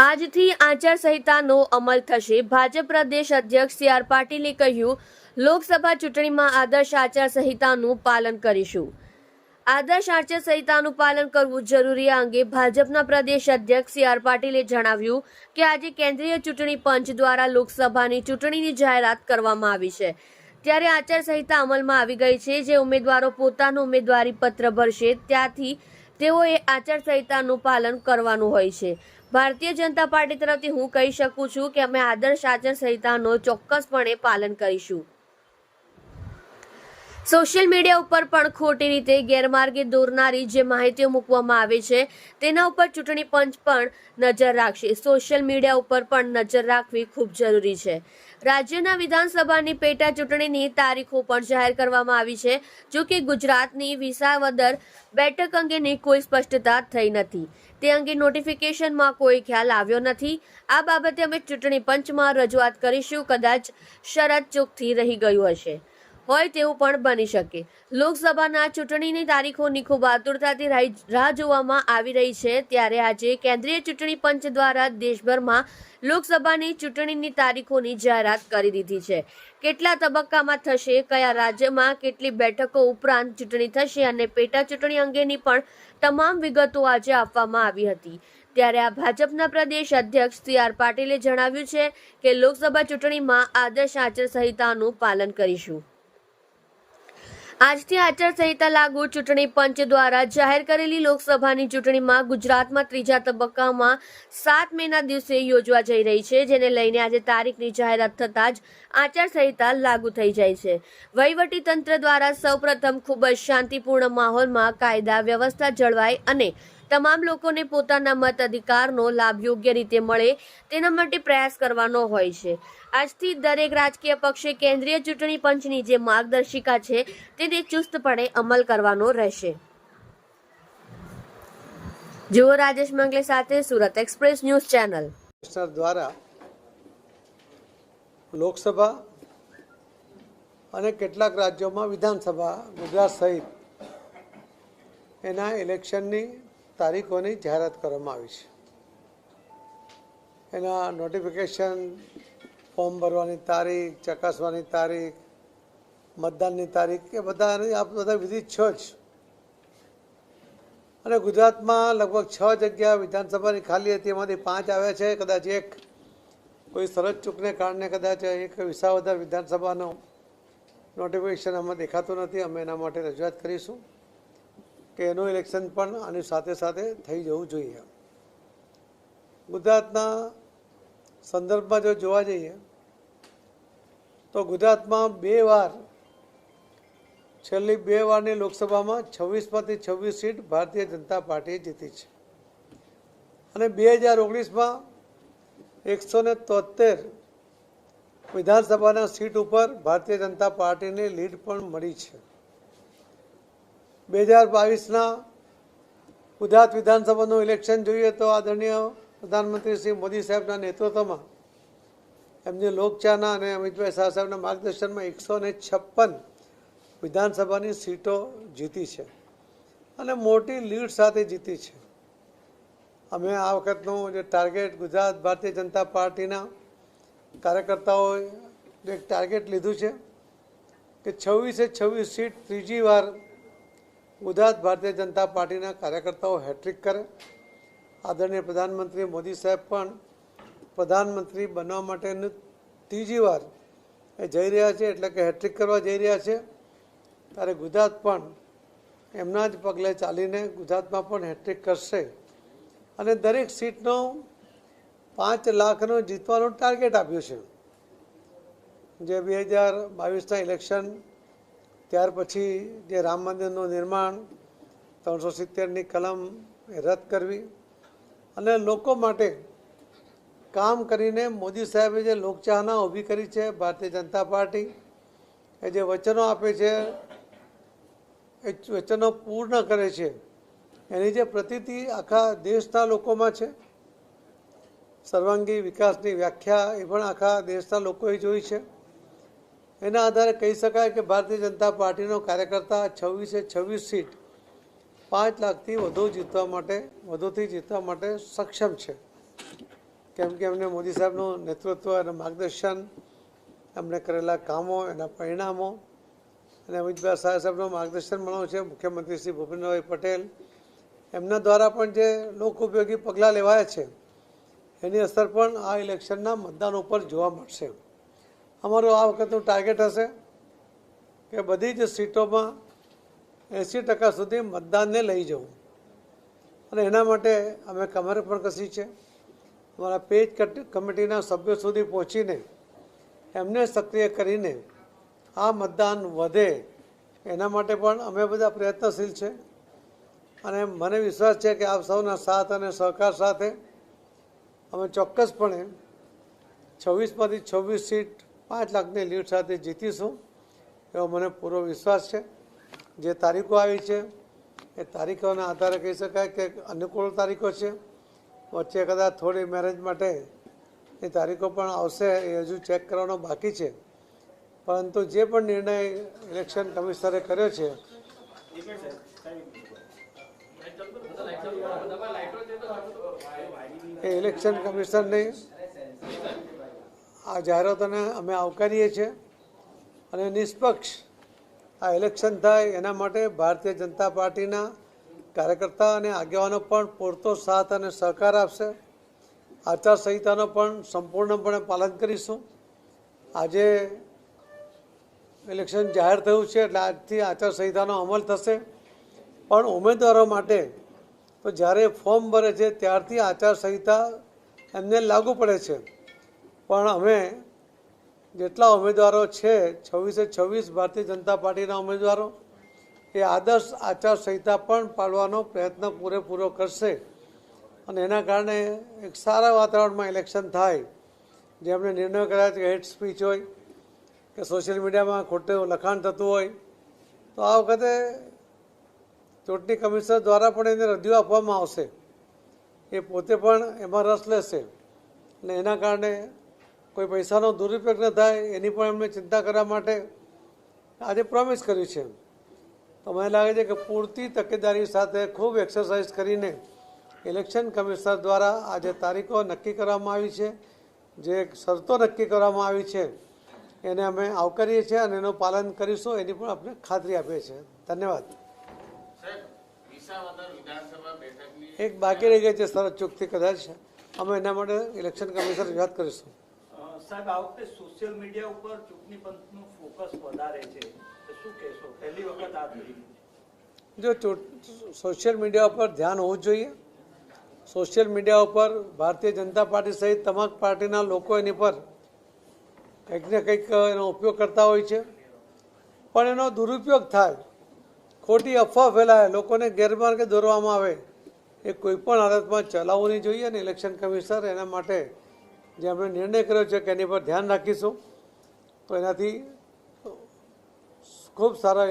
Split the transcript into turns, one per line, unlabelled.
આજથી આચારસંહિતાનો અમલ થશે. ભાજપ પ્રદેશ અધ્યક્ષ સી આર પાટીલે કહ્યું, લોકસભા ચૂંટણીમાં આદર્શ આચારસંહિતાનું પાલન કરીશું. આદર્શ આચારસંહિતાનું પાલન કરવું જરૂરી અંગે ભાજપના પ્રદેશ અધ્યક્ષ સી આર પાટીલે જણાવ્યું કે આજે કેન્દ્રીય ચૂંટણી પંચ દ્વારા લોકસભાની ચૂંટણીની જાહેરાત કરવામાં આવી છે. ત્યારે આચારસંહિતા અમલમાં આવી ગઈ છે. જે ઉમેદવારો પોતાનું ઉમેદવારી પત્ર ભરશે, ત્યાંથી તેઓએ આચારસંહિતાનું પાલન કરવાનું હોય છે. ભારતીય જનતા પાર્ટી તરફથી હું કહી શકું છું કે અમે આદર્શ આચારસંહિતાનો ચોક્કસપણે પાલન કરીશું. સોશિયલ મીડિયા ઉપર પણ ખોટી રીતે ગેરમાર્ગે દોરનારી જે માહિતીઓ મૂકવામાં આવે છે, તેના ઉપર ચૂંટણી પંચ પણ નજર રાખશે. સોશિયલ મીડિયા ઉપર પણ નજર રાખવી ખૂબ જરૂરી છે. રાજ્યના વિધાનસભાની પેટા ચૂંટણીની તારીખો પણ જાહેર કરવામાં આવી છે, જો કે ગુજરાતની વિસાવદર બેઠક અંગેની કોઈ સ્પષ્ટતા થઈ નથી. તે અંગે નોટિફિકેશનમાં કોઈ ખ્યાલ આવ્યો નથી. આ બાબતે અમે ચૂંટણી પંચમાં રજૂઆત કરીશું. કદાચ શરત ચૂકથી રહી ગયું હશે. હોય તેવું પણ બની શકે. લોકસભાના ચૂંટણીની તારીખોની ખૂબ આતુરતાથી રાહ- જોવામાં આવી રહી છે. ત્યારે આજે કેન્દ્રીય ચૂંટણી પંચ દ્વારા દેશભરમાં લોકસભાની ચૂંટણીની તારીખોની જાહેરાત કરી દીધી છે. કેટલા તબક્કામાં થશે, કયા રાજ્યમાં કેટલી બેઠકો ઉપરાંત ચૂંટણી થશે અને પેટા ચૂંટણી અંગેની પણ તમામ વિગતો આજે આપવામાં આવી હતી. ત્યારે આ ભાજપના પ્રદેશ અધ્યક્ષ સી આર પાટીલે જણાવ્યું છે કે લોકસભા ચૂંટણીમાં આદર્શ આચારસંહિતાનું પાલન કરીશું. આજથી આચારસંહિતા લાગુ ચૂંટણી પંચ દ્વારા જાહેર કરેલી લોકસભાની ચૂંટણીમાં ગુજરાતમાં ત્રીજા તબક્કામાં સાત મેના દિવસે યોજવા જઈ રહી છે, જેને લઈને આજે તારીખની જાહેરાત થતાં જ આચારસંહિતા લાગુ થઈ જાય છે. વહીવટી તંત્ર દ્વારા સૌપ્રથમ ખૂબ જ શાંતિપૂર્ણ માહોલમાં કાયદા વ્યવસ્થા જળવાય અને તમામ લોકોને પોતાના મત અધિકારનો લાભ યોગ્ય રીતે મળે તેના માટે પ્રયાસ કરવાનો હોય છે. આજથી દરેક રાજકીય પક્ષે કેન્દ્રીય ચૂંટણી પંચની જે માર્ગદર્શિકા છે તેને ચુસ્તપણે અમલ કરવાનો રહેશે. જુઓ રાજેશ મંગલે સાથે સુરત એક્સપ્રેસ ન્યૂઝ ચેનલ.
દ્વારા લોકસભા અને કેટલાક રાજ્યોમાં વિધાનસભા, ગુજરાત સહિત એના ઇલેક્શનની તારીખોની જાહેરાત કરવામાં આવી છે. એના નોટિફિકેશન ફોર્મ ભરવાની તારીખ, ચકાસવાની તારીખ, મતદાનની તારીખ, એ બધાની આ બધા વિધિ છ જ. અને ગુજરાતમાં લગભગ છ જગ્યા વિધાનસભાની ખાલી હતી, એમાંથી પાંચ આવ્યા છે, કદાચ એક કોઈ સરજ ચૂકને કારણે કદાચ એક વિસાવદર વિધાનસભાનો નોટિફિકેશન આમાં દેખાતું નથી, અમે એના માટે રજૂઆત કરીશું. કે એનું ઇલેક્શન પણ આની સાથે સાથે થઈ જવું જોઈએ. ગુજરાતના સંદર્ભમાં જો જોવા જઈએ, તો ગુજરાતમાં બે વાર, છેલ્લી બે વારની લોકસભામાં છવ્વીસમાંથી છવ્વીસ સીટ ભારતીય જનતા પાર્ટીએ જીતી છે. અને બે હજાર ઓગણીસમાં એકસો ને તોતેર વિધાનસભાના સીટ ઉપર ભારતીય જનતા પાર્ટીને લીડ પણ મળી છે. બે હજાર બાવીસના ગુજરાત વિધાનસભાનું ઇલેક્શન જોઈએ તો આદરણીય પ્રધાનમંત્રી શ્રી મોદી સાહેબના નેતૃત્વમાં એમની લોકચાહના અને અમિતભાઈ શાહ સાહેબના માર્ગદર્શનમાં એકસો ને છપ્પન વિધાનસભાની સીટો જીતી છે અને મોટી લીડ સાથે જીતી છે. અમે આ વખતનું જે ટાર્ગેટ ગુજરાત ભારતીય જનતા પાર્ટીના કાર્યકર્તાઓએ એક ટાર્ગેટ લીધું છે કે છવ્વીસે છવ્વીસ સીટ ત્રીજી વાર ગુજરાત ભારતીય જનતા પાર્ટીના કાર્યકર્તાઓ હેટ્રિક કરે. આદરણીય પ્રધાનમંત્રી મોદી સાહેબ પણ પ્રધાનમંત્રી બનવા માટેનું ત્રીજી વાર એ જઈ રહ્યા છે, એટલે કે હેટ્રિક કરવા જઈ રહ્યા છે. ત્યારે ગુજરાત પણ એમના જ પગલે ચાલીને ગુજરાતમાં પણ હેટ્રિક કરશે. અને દરેક સીટનો પાંચ લાખનો જીતવાનું ટાર્ગેટ આપ્યું છે. જે બે હજાર બાવીસના ઇલેક્શન ત્યાર પછી જે રામ મંદિરનું નિર્માણ ત્રણસો સિત્તેરની કલમ એ રદ કરવી અને લોકો માટે કામ કરીને મોદી સાહેબે જે લોકચાહના ઊભી કરી છે, ભારતીય જનતા પાર્ટી, એ જે વચનો આપે છે, એ વચનો પૂર્ણ કરે છે, એની જે પ્રતિતિ આખા દેશના લોકોમાં છે. સર્વાંગી વિકાસની વ્યાખ્યા એ પણ આખા દેશના લોકોએ જોઈ છે. એના આધારે કહી શકાય કે ભારતીય જનતા પાર્ટીનો કાર્યકર્તા છવ્વીસે છવ્વીસ સીટ પાંચ લાખથી વધુ જીતવા માટે, વધુથી જીતવા માટે સક્ષમ છે. કેમ કે એમને મોદી સાહેબનું નેતૃત્વ અને માર્ગદર્શન એમણે કરેલા કામો, એના પરિણામો અને અમિતભાઈ શાહ સાહેબનું માર્ગદર્શન મળ્યું છે. મુખ્યમંત્રી શ્રી ભૂપેન્દ્રભાઈ પટેલ એમના દ્વારા પણ જે લોક ઉપયોગી પગલાં લેવાયા છે, એની અસર પણ આ ઇલેક્શનના મતદાન ઉપર જોવા મળશે. અમારું આ વખતનું ટાર્ગેટ હશે કે બધી જ સીટોમાં એંસી ટકા સુધી મતદાનને લઈ જવું. અને એના માટે અમે કમર પણ કસી છે. અમારા પેજ કમિટીના સભ્યો સુધી પહોંચીને એમને સક્રિય કરીને આ મતદાન વધે એના માટે પણ અમે બધા પ્રયત્નશીલ છે. અને મને વિશ્વાસ છે કે આપ સૌના સાથ અને સહકાર સાથે અમે ચોક્કસપણે છવ્વીસમાંથી છવ્વીસ સીટ પાંચ લાખની લીડ સાથે જીતીશું, એવો મને પૂરો વિશ્વાસ છે. જે તારીખો આવી છે, એ તારીખોના આધારે કહી શકાય કે અનુકૂળ તારીખો છે. વચ્ચે કદાચ થોડી મેરેજ માટે એ તારીખો પણ આવશે, એ હજુ ચેક કરવાનો બાકી છે. પરંતુ જે પણ નિર્ણય ઇલેક્શન કમિશનરે કર્યો છે, એ ઇલેક્શન કમિશનની આ જાહેરાતોને અમે આવકારીએ છીએ અને નિષ્પક્ષ આ ઇલેક્શન થાય એના માટે ભારતીય જનતા પાર્ટીના કાર્યકર્તા અને આગેવાનો પણ પૂરતો સાથ અને સહકાર આપશે. આચારસંહિતાનો પણ સંપૂર્ણપણે પાલન કરીશું. આજે ઇલેક્શન જાહેર થયું છે એટલે આજથી આચારસંહિતાનો અમલ થશે. પણ ઉમેદવારો માટે તો જ્યારે ફોર્મ ભરે છે ત્યારથી આચારસંહિતા એમને લાગુ પડે છે. પણ અમે જેટલા ઉમેદવારો છે, છવ્વીસે છવ્વીસ ભારતીય જનતા પાર્ટીના ઉમેદવારો, એ આદર્શ આચારસંહિતા પણ પાડવાનો પ્રયત્ન પૂરેપૂરો કરશે. અને એના કારણે એક સારા વાતાવરણમાં ઇલેક્શન થાય, જે આપણે નિર્ણય કર્યા છે કે હેડ સ્પીચ હોય, કે સોશિયલ મીડિયામાં ખોટું લખાણ થતું હોય, તો આ વખતે ચૂંટણી કમિશનર દ્વારા પણ એને રજૂ આપવામાં આવશે. એ પોતે પણ એમાં રસ લેશે. અને એના કારણે કોઈ પૈસાનો દુરુપયોગ ન થાય, એની પણ એમને ચિંતા કરવા માટે આજે પ્રોમિસ કર્યું છે તો મને લાગે છે કે પૂરતી તકેદારી સાથે ખૂબ એક્સરસાઇઝ કરીને ઇલેક્શન કમિશનર દ્વારા આજે તારીખો નક્કી કરવામાં આવી છે. જે શરતો નક્કી કરવામાં આવી છે, એને અમે આવકારીએ છીએ અને એનું પાલન કરીશું, એની પણ આપણે ખાતરી આપીએ છીએ. ધન્યવાદ. એક બાકી રહી ગઈ છે શરત ચૂકથી કદાચ. અમે એના માટે ઇલેક્શન કમિશનર રજૂઆત કરીશું.
સાહેબ, આ વખતે સોશિયલ મીડિયા ઉપર ચૂંટણી ફોકસ વધારે છે. શું કહેશો? પહેલી વખત આ
જો સોશિયલ મીડિયા ઉપર ધ્યાન હોવું જોઈએ. સોશિયલ મીડિયા ઉપર ભારતીય જનતા પાર્ટી સહિત તમામ પાર્ટીના લોકો એની પર કંઈક ને કંઈક એનો ઉપયોગ કરતા હોય છે. પણ એનો દુરુપયોગ થાય. ખોટી અફવા ફેલાય, લોકોને ગેરમાર્ગે દોરવામાં આવે, એ કોઈપણ હાલતમાં ચલાવવું નહીં જોઈએ અને ઇલેક્શન કમિશનર એના માટે જે આપણે નિર્ણય કર્યો છે કે એની પર ધ્યાન રાખીશું. તો એનાથી ખૂબ સારા